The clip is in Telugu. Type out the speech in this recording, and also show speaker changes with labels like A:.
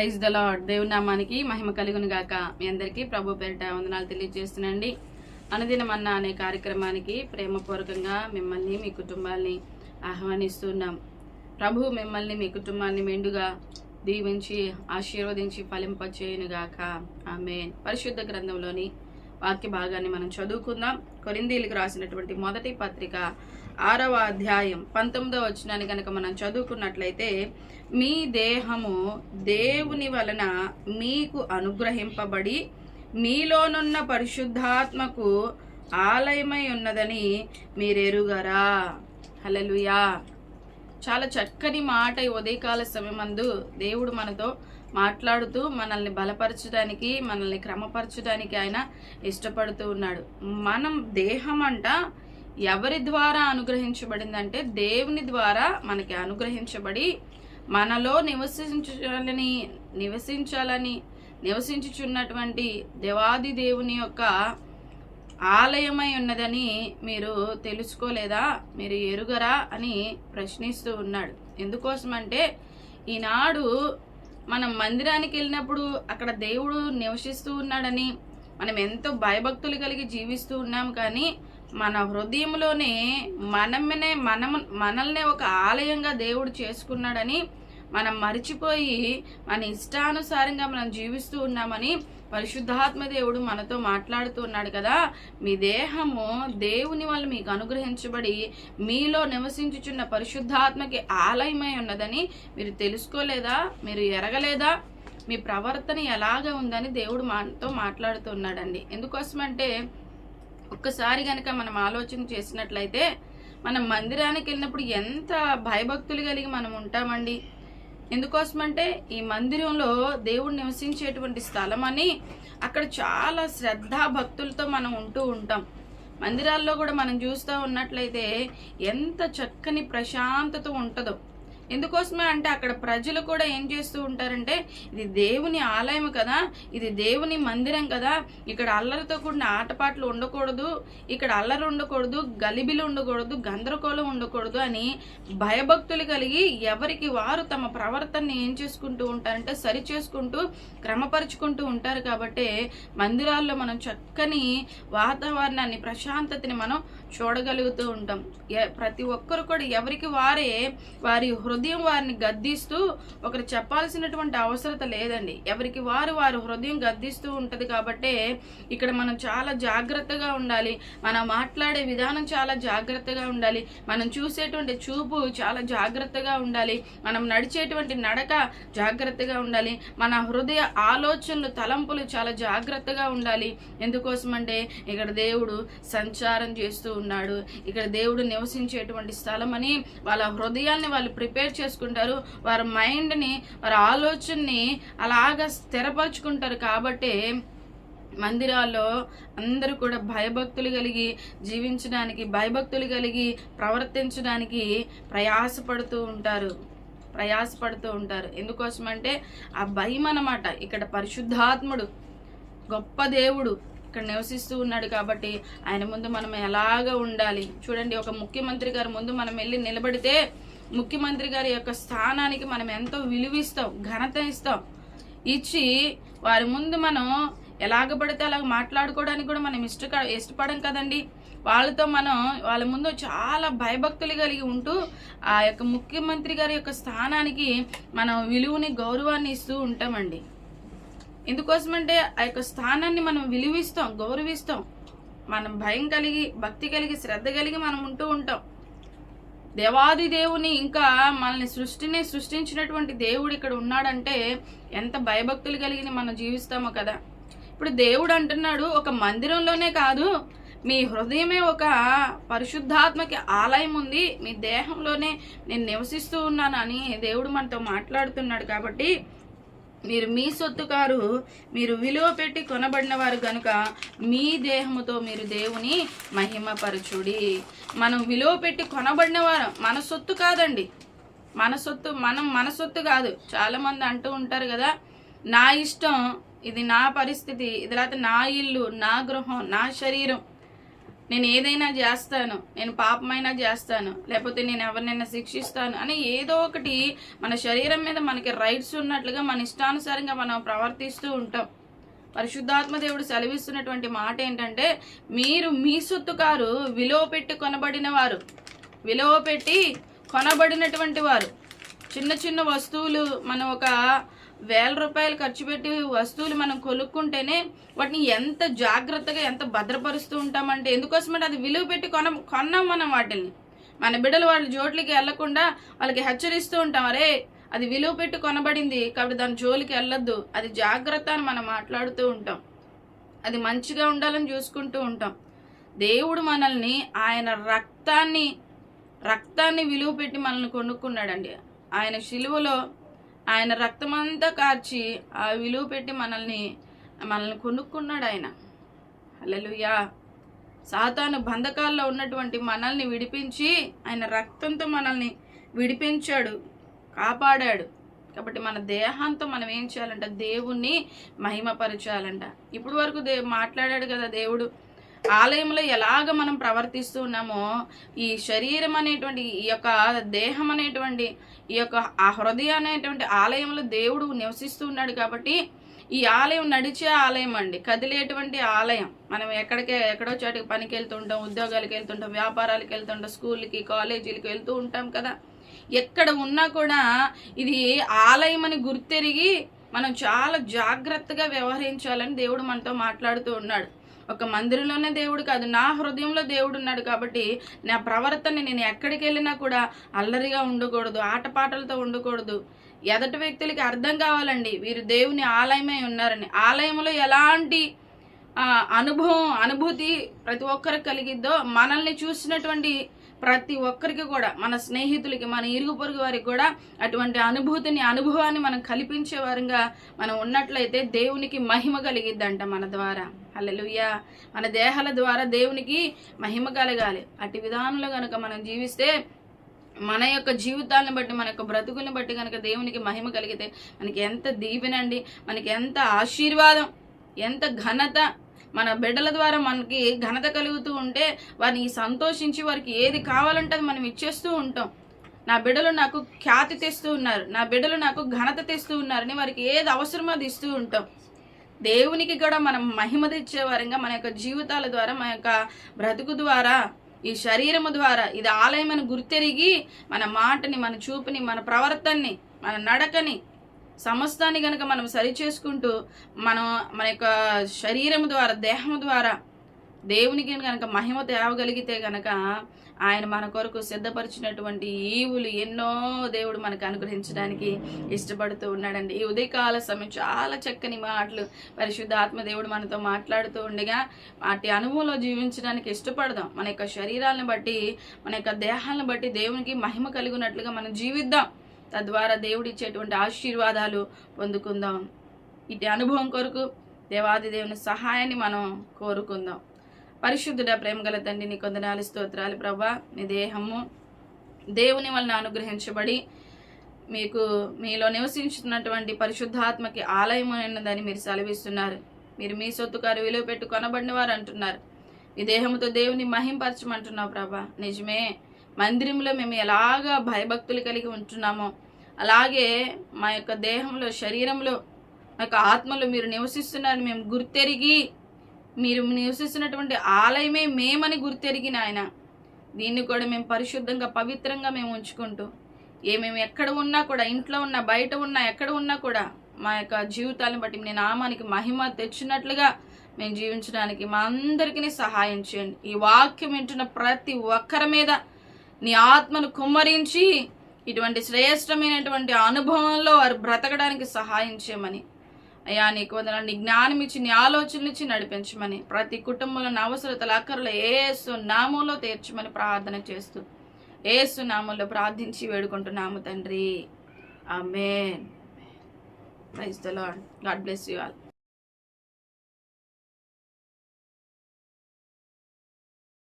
A: ప్రైజ్ ద లాడ్ దేవుని నామానికి మహిమ కలుగును గాక. మీ అందరికీ ప్రభు పేరిట వందనాలు తెలియజేస్తున్నాండి. అనుదినమన్నా అనే కార్యక్రమానికి ప్రేమపూర్వకంగా మిమ్మల్ని మీ కుటుంబాల్ని ఆహ్వానిస్తున్నాం. ప్రభు మిమ్మల్ని మీ కుటుంబాన్ని మెండుగా దీవించి ఆశీర్వదించి ఫలింపచేయును గాక. ఆమె పరిశుద్ధ గ్రంథంలోని వాక్య భాగాన్ని మనం చదువుకుందాం. కొరిందీలకు రాసినటువంటి మొదటి పత్రిక ఆరవ అధ్యాయం పంతొమ్మిదవ వచనాన్ని కనుక మనం చదువుకున్నట్లయితే మీ దేహము దేవుని వలన మీకు అనుగ్రహింపబడి మీలోనున్న పరిశుద్ధాత్మకు ఆలయమై ఉన్నదని మీరెరుగరా? హలలుయా చాలా చక్కని మాట ఈ ఉదయకాల సమయమందు దేవుడు మనతో మాట్లాడుతూ మనల్ని బలపరచడానికి మనల్ని క్రమపరచడానికి ఆయన ఇష్టపడుతూ ఉన్నాడు. మనం దేహం అంట ఎవరి ద్వారా అనుగ్రహించబడిందంటే దేవుని ద్వారా మనకి అనుగ్రహించబడి మనలో నివసించాలని నివసించాలని నివసించుచున్నటువంటి దేవాది దేవుని యొక్క ఆలయమై ఉన్నదని మీరు తెలుసుకోలేదా? మీరు ఎరుగరా అని ప్రశ్నిస్తూ ఉన్నాడు. ఎందుకోసమంటే ఈనాడు మనం మందిరానికి వెళ్ళినప్పుడు అక్కడ దేవుడు నివసిస్తూ ఉన్నాడని మనం ఎంతో భయభక్తులు కలిగి జీవిస్తూ ఉన్నాం కానీ మన హృదయంలోనే మనమనే మనం మనల్నే ఒక ఆలయంగా దేవుడు చేసుకున్నాడని మనం మర్చిపోయి మన ఇష్టానుసారంగా మనం జీవిస్తూ ఉన్నామని పరిశుద్ధాత్మ దేవుడు మనతో మాట్లాడుతూ ఉన్నాడు కదా. మీ దేహము దేవుని వల్ల మీకు అనుగ్రహించబడి మీలో నివసించుచున్న పరిశుద్ధాత్మకి ఆలయమై ఉన్నదని మీరు తెలుసుకోలేదా? మీరు ఎరగలేదా? మీ ప్రవర్తన ఎలాగ ఉందని దేవుడు మనతో మాట్లాడుతున్నాడండి ఎందుకోసమంటే ఒక్కసారి కనుక మనం ఆలోచన చేసినట్లయితే మనం మందిరానికి వెళ్ళినప్పుడు ఎంత భయభక్తులు కలిగి మనం ఉంటామండి. ఎందుకోసమంటే ఈ మందిరంలో దేవుడు నివసించేటువంటి స్థలం అని అక్కడ చాలా శ్రద్ధా భక్తులతో మనం ఉంటూ ఉంటాం. మందిరాల్లో కూడా మనం చూస్తూ ఉన్నట్లయితే ఎంత చక్కని ప్రశాంతత ఉంటుందో. ఎందుకోసమే అంటే అక్కడ ప్రజలు కూడా ఏం చేస్తూ ఉంటారంటే ఇది దేవుని ఆలయం కదా ఇది దేవుని మందిరం కదా ఇక్కడ అల్లరితో కూడిన ఆటపాటలు ఉండకూడదు ఇక్కడ అల్లరి ఉండకూడదు గలిబిలు ఉండకూడదు గందరగోళం ఉండకూడదు అని భయభక్తులు కలిగి ఎవరికి వారు తమ ప్రవర్తనని ఏం చేసుకుంటూ ఉంటారంటే సరి చేసుకుంటూ క్రమపరుచుకుంటూ ఉంటారు కాబట్టి మందిరాల్లో మనం చక్కని వాతావరణాన్ని ప్రశాంతతని మనం చూడగలుగుతూ ఉంటాం. ప్రతి ఒక్కరు కూడా ఎవరికి వారే వారి హృదయం హృదయం వారిని గద్దిస్తూ ఒకరు చెప్పాల్సినటువంటి అవసరత లేదండి. ఎవరికి వారు వారు హృదయం గద్దిస్తూ ఉంటుంది కాబట్టే ఇక్కడ మనం చాలా జాగ్రత్తగా ఉండాలి. మనం మాట్లాడే విధానం చాలా జాగ్రత్తగా ఉండాలి. మనం చూసేటువంటి చూపు చాలా జాగ్రత్తగా ఉండాలి. మనం నడిచేటువంటి నడక జాగ్రత్తగా ఉండాలి. మన హృదయ ఆలోచనలు తలంపులు చాలా జాగ్రత్తగా ఉండాలి. ఎందుకోసమంటే ఇక్కడ దేవుడు సంచారం చేస్తూ ఉన్నాడు. ఇక్కడ దేవుడు నివసించేటువంటి స్థలం అని వాళ్ళ హృదయాన్ని వాళ్ళు ప్రిపేర్ చేసుకుంటారు. వారి మైండ్ని వారి ఆలోచనని అలాగా స్థిరపరచుకుంటారు. కాబట్టి మందిరాల్లో అందరూ కూడా భయభక్తులు కలిగి జీవించడానికి భయభక్తులు కలిగి ప్రవర్తించడానికి ప్రయాసపడుతూ ఉంటారు. ప్రయాసపడుతూ ఉంటారు. ఎందుకోసమంటే ఆ భయం అన్నమాట ఇక్కడ పరిశుద్ధాత్ముడు గొప్ప దేవుడు ఇక్కడ నివసిస్తూ ఉన్నాడు కాబట్టి ఆయన ముందు మనం ఎలాగ ఉండాలి? చూడండి ఒక ముఖ్యమంత్రి గారి ముందు మనం వెళ్ళి నిలబడితే ముఖ్యమంత్రి గారి యొక్క స్థానానికి మనం ఎంతో విలువిస్తాం ఘనత ఇస్తాం. ఇచ్చి వారి ముందు మనం ఎలాగ పడితే అలాగ మాట్లాడుకోవడానికి కూడా మనం ఇష్ట ఇష్టపడం కదండి. వాళ్ళతో మనం వాళ్ళ ముందు చాలా భయభక్తులు కలిగి ఉంటూ ఆ యొక్క ముఖ్యమంత్రి గారి యొక్క స్థానానికి మనం విలువని గౌరవాన్ని ఇస్తూ ఉంటామండి. ఎందుకోసమంటే ఆ యొక్క స్థానాన్ని మనం విలువిస్తాం గౌరవిస్తాం. మనం భయం కలిగి భక్తి కలిగి శ్రద్ధ కలిగి మనం ఉంటూ ఉంటాం. దేవాది దేవుని ఇంకా మనల్ని సృష్టిని సృష్టించినటువంటి దేవుడు ఇక్కడ ఉన్నాడంటే ఎంత భయభక్తులు కలిగి మనం జీవిస్తామో కదా. ఇప్పుడు దేవుడు అంటున్నాడు ఒక మందిరంలోనే కాదు మీ హృదయమే ఒక పరిశుద్ధాత్మకి ఆలయం ఉంది మీ దేహంలోనే నేను నివసిస్తూ ఉన్నానని దేవుడు మనతో మాట్లాడుతున్నాడు కాబట్టి మీరు మీ సొత్తు కారు మీరు విలువ పెట్టి కొనబడిన వారు కనుక మీ దేహముతో మీరు దేవుని మహిమపరచుడి. మనం విలువ పెట్టి కొనబడిన వారు మన సొత్తు కాదండి. మన సొత్తు మనం మన సొత్తు కాదు. చాలా మంది అంటూ ఉంటారు కదా నా ఇష్టం ఇది నా పరిస్థితి ఇది లేకపోతే నా ఇల్లు నా గృహం నా శరీరం. నేను ఏదైనా చేస్తాను నేను పాపమైనా చేస్తాను లేకపోతే నేను ఎవరినైనా శిక్షిస్తాను అని ఏదో ఒకటి మన శరీరం మీద మనకి రైట్స్ ఉన్నట్లుగా మన ఇష్టానుసారంగా మనం ప్రవర్తిస్తూ ఉంటాం. పరిశుద్ధాత్మ దేవుడు సెలవిస్తున్నటువంటి మాట ఏంటంటే మీరు మీ సొత్తు కారు విలువ పెట్టి కొనబడిన వారు విలువ పెట్టి కొనబడినటువంటి వారు. చిన్న చిన్న వస్తువులు మనం ఒక వేల రూపాయలు ఖర్చు పెట్టి వస్తువులు మనం కొనుక్కుంటేనే వాటిని ఎంత జాగ్రత్తగా ఎంత భద్రపరుస్తూ ఉంటామంటే ఎందుకోసమంటే అది విలువ పెట్టి కొన కొన్నాం మనం వాటిని మన బిడ్డలు వాళ్ళ జోట్లకి వెళ్ళకుండా వాళ్ళకి హెచ్చరిస్తూ ఉంటాం అరే అది విలువ పెట్టి కొనబడింది కాబట్టి దాని జోలికి వెళ్ళొద్దు. అది జాగ్రత్త అని మనం మాట్లాడుతూ ఉంటాం. అది మంచిగా ఉండాలని చూసుకుంటూ ఉంటాం. దేవుడు మనల్ని ఆయన రక్తాన్ని రక్తాన్ని విలువ పెట్టి మనల్ని కొనుక్కున్నాడండి. ఆయన శిలువలో ఆయన రక్తమంతా కార్చి ఆ విలువ పెట్టి మనల్ని మనల్ని కొనుక్కున్నాడు ఆయన. అలలుయా సాతాను బంధకాల్లో ఉన్నటువంటి మనల్ని విడిపించి ఆయన రక్తంతో మనల్ని విడిపించాడు కాపాడాడు. కాబట్టి మన దేహంతో మనం ఏం చేయాలంట? దేవుణ్ణి మహిమపరచాలంట. ఇప్పుడు వరకు దే మాట్లాడాడు కదా దేవుడు. ఆలయంలో ఎలాగ మనం ప్రవర్తిస్తూ ఉన్నామో ఈ శరీరం అనేటువంటి ఈ యొక్క దేహం అనేటువంటి ఈ యొక్క ఆ హృదయం అనేటువంటి ఆలయంలో దేవుడు నివసిస్తూ ఉన్నాడు కాబట్టి ఈ ఆలయం నడిచే ఆలయం అండి. కదిలేటువంటి ఆలయం. మనం ఎక్కడికే ఎక్కడో చోటికి పనికి వెళ్తుంటాం ఉద్యోగాలకు వెళ్తుంటాం వ్యాపారాలకు వెళ్తుంటాం స్కూల్కి కాలేజీలకి వెళ్తూ ఉంటాం కదా. ఎక్కడ ఉన్నా కూడా ఇది ఆలయం అని గుర్తెరిగి మనం చాలా జాగ్రత్తగా వ్యవహరించాలని దేవుడు మనతో మాట్లాడుతూ ఉన్నాడు. ఒక మందిరంలోనే దేవుడు కాదు నా హృదయంలో దేవుడు ఉన్నాడు కాబట్టి నా ప్రవర్తన నేను ఎక్కడికి వెళ్ళినా కూడా అల్లరిగా ఉండకూడదు ఆటపాటలతో ఉండకూడదు. ఎదటి వ్యక్తులకి అర్థం కావాలండి వీరు దేవుని ఆలయమై ఉన్నారని. ఆలయంలో ఎలాంటి అనుభవం అనుభూతి ప్రతి ఒక్కరికి కలిగిద్దో మనల్ని చూసినటువంటి ప్రతి ఒక్కరికి కూడా మన స్నేహితులకి మన ఇరుగు పొరుగు వారికి కూడా అటువంటి అనుభూతిని అనుభవాన్ని మనం కల్పించే వారంగా మనం ఉన్నట్లయితే దేవునికి మహిమ కలిగిద్దంట మన ద్వారా. హల్లెలూయా. మన దేహాల ద్వారా దేవునికి మహిమ కలగాలి. అటు విధానంలో కనుక మనం జీవిస్తే మన యొక్క జీవితాలను బట్టి మన యొక్క బ్రతుకులను బట్టి కనుక దేవునికి మహిమ కలిగితే మనకి ఎంత దీవెనండి మనకి ఎంత ఆశీర్వాదం ఎంత ఘనత. మన బిడ్డల ద్వారా మనకి ఘనత కలుగుతూ ఉంటే వారిని సంతోషించి వారికి ఏది కావాలంటే అది మనం ఇచ్చేస్తూ ఉంటాం. నా బిడ్డలు నాకు ఖ్యాతి తెస్తూ ఉన్నారు. నా బిడ్డలు నాకు ఘనత తెస్తూ ఉన్నారని వారికి ఏది అవసరమో అది ఇస్తూ ఉంటాం. దేవునికి కూడా మనం మహిమ తెచ్చే వారంగా మన యొక్క జీవితాల ద్వారా మన యొక్క బ్రతుకు ద్వారా ఈ శరీరము ద్వారా ఇది ఆలయం అని గుర్తెరిగి మన మాటని మన చూపుని మన ప్రవర్తనని మన నడకని సమస్తాన్ని గనక మనం సరి చేసుకుంటూ మనం మన యొక్క శరీరము ద్వారా దేహము ద్వారా దేవునికి కనుక మహిమ తేవగలిగితే గనక ఆయన మన కొరకు సిద్ధపరిచినటువంటి ఈవులు ఎన్నో దేవుడు మనకు అనుగ్రహించడానికి ఇష్టపడుతూ ఉన్నాడండి. ఈ ఉదయకాల సమయం చాలా చక్కని మాటలు పరిశుద్ధ ఆత్మ దేవుడు మనతో మాట్లాడుతూ ఉండగా వాటి అనుభవంలో జీవించడానికి ఇష్టపడదాం. మన యొక్క శరీరాలను బట్టి మన యొక్క దేహాలను బట్టి దేవునికి మహిమ కలిగినట్లుగా మనం జీవిద్దాం. తద్వారా దేవుడు ఇచ్చేటువంటి ఆశీర్వాదాలు పొందుకుందాం. ఇటు అనుభవం కొరకు దేవాది దేవుని సహాయాన్ని మనం కోరుకుందాం. పరిశుద్ధుడ ప్రేమగల తండ్రి నీ కొందనాలు స్తోత్రాలు ప్రభా నీ దేహము దేవుని వలన అనుగ్రహించబడి మీకు మీలో నివసించుతున్నటువంటి పరిశుద్ధాత్మకి ఆలయం మీరు సెలవిస్తున్నారు. మీరు మీ సొత్తుకారు విలువ పెట్టి కొనబడిన వారు అంటున్నారు. ఈ దేహంతో దేవుని మహింపరచమంటున్నావు ప్రభా నిజమే మందిరంలో మేము ఎలాగా భయభక్తులు కలిగి ఉంటున్నామో అలాగే మా యొక్క దేహంలో శరీరంలో మా యొక్క ఆత్మలో మీరు నివసిస్తున్నారని మేము గుర్తెరిగి మీరు నివసిస్తున్నటువంటి ఆలయమే మేమని గుర్తెరిగిన ఆయన. దీన్ని కూడా మేము పరిశుద్ధంగా పవిత్రంగా మేము ఉంచుకుంటూ ఏ మేము ఎక్కడ ఉన్నా కూడా ఇంట్లో ఉన్నా బయట ఉన్నా ఎక్కడ ఉన్నా కూడా మా యొక్క జీవితాలను బట్టి మీ నామానికి మహిమ తెచ్చినట్లుగా మేము జీవించడానికి మా అందరికీ సహాయం చేయండి. ఈ వాక్యం వింటున్న ప్రతి ఒక్కరి మీద నీ ఆత్మను కుమ్మరించి ఇటువంటి శ్రేష్టమైనటువంటి అనుభవంలో వారు బ్రతకడానికి సహాయం చేయమని అయ్యా నీకు వందనాలు. నీ జ్ఞానం ఇచ్చి నీ ఆలోచనలు ఇచ్చి నడిపించమని ప్రతి కుటుంబంలోని అవసరతల అక్కర్లు ఏసు నామంలో తీర్చమని ప్రార్థన చేస్తూ ఏసు నామంలో ప్రార్థించి వేడుకుంటున్నాము తండ్రి. Amen. Praise the lord. God bless you all.